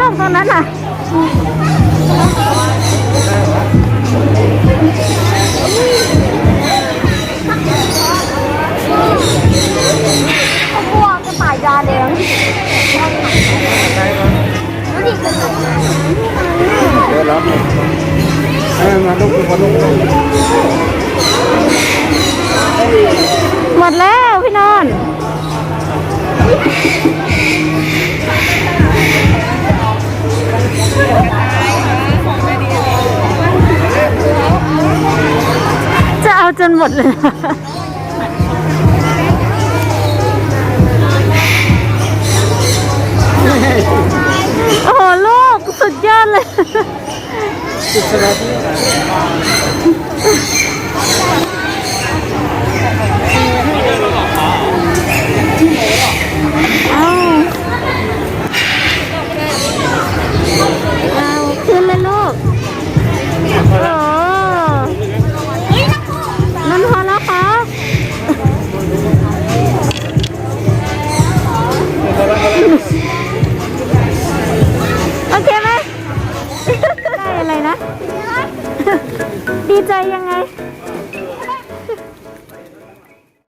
นั่นพันแล้วลูกตรงนั้นอะเขากลัวกระต่ายดาแดงดูดิกระต่ายเดี๋ยวรับเลยเออมาลูกมาลูก หมดเลยโอ้โหลูกสุดยอดเลย โอเคไหม ได้อะไรนะ ดีใจยังไง